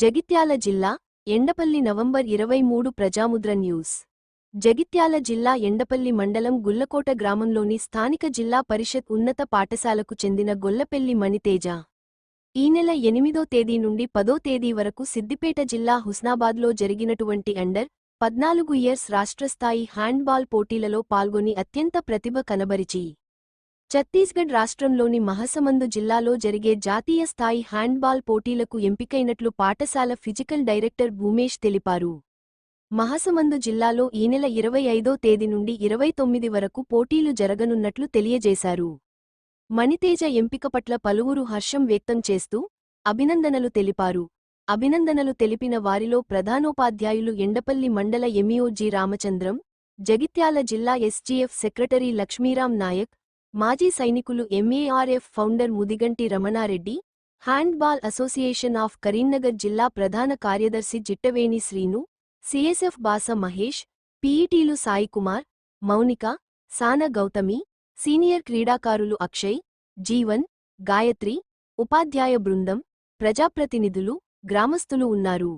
జగిత్యాల జిల్లా ఎండపల్లి నవంబర్ ఇరవై మూడు ప్రజాముద్ర న్యూస్. జగిత్యాల జిల్లా ఎండపల్లి మండలం గుల్లకోట గ్రామంలోని స్థానిక జిల్లా పరిషత్ ఉన్నత పాఠశాలకు చెందిన గొల్లపెల్లి మణితేజ. ఈ నెల ఎనిమిదో తేదీ నుండి పదో తేదీ వరకు సిద్దిపేట జిల్లా హుస్నాబాద్లో జరిగినటువంటి అండర్ పద్నాలుగు ఇయర్స్ రాష్ట్రస్థాయి హ్యాండ్బాల్ పోటీలలో పాల్గొని అత్యంత ప్రతిభ కనబరిచి ఛత్తీస్గఢ్ రాష్ట్రంలోని మహసమందు జిల్లాలో జరిగే జాతీయ స్థాయి హ్యాండ్బాల్ పోటీలకు ఎంపికైనట్లు పాఠశాల ఫిజికల్ డైరెక్టర్ భూమేష్ తెలిపారు. మహసమందు జిల్లాలో ఈ నెల ఇరవై ఐదో తేదీ నుండి ఇరవై తొమ్మిది వరకు పోటీలు జరగనున్నట్లు తెలియజేశారు. మణితేజ ఎంపిక పట్ల పలువురు హర్షం వ్యక్తం చేస్తూ అభినందనలు తెలిపారు. అభినందనలు తెలిపిన వారిలో ప్రధానోపాధ్యాయులు ఎండపల్లి మండల ఎంఈఓ జి రామచంద్రం జగిత్యాల జిల్లా ఎస్జీఎఫ్ సెక్రటరీ లక్ష్మీరాం నాయక్ మాజీ సైనికులు MARF founder Mudiganti Ramana Reddy handball association of Karimnagar జిల్లా ప్రధాన కార్యదర్శి జిట్టవేణి శ్రీను సిఎస్ఎఫ్ బాస మహేష్ పీఈటీలు సాయికుమార్ మౌనిక సాన గౌతమి సీనియర్ క్రీడాకారులు అక్షయ్ జీవన్ గాయత్రి ఉపాధ్యాయ బృందం ప్రజాప్రతినిధులు గ్రామస్తులు ఉన్నారు.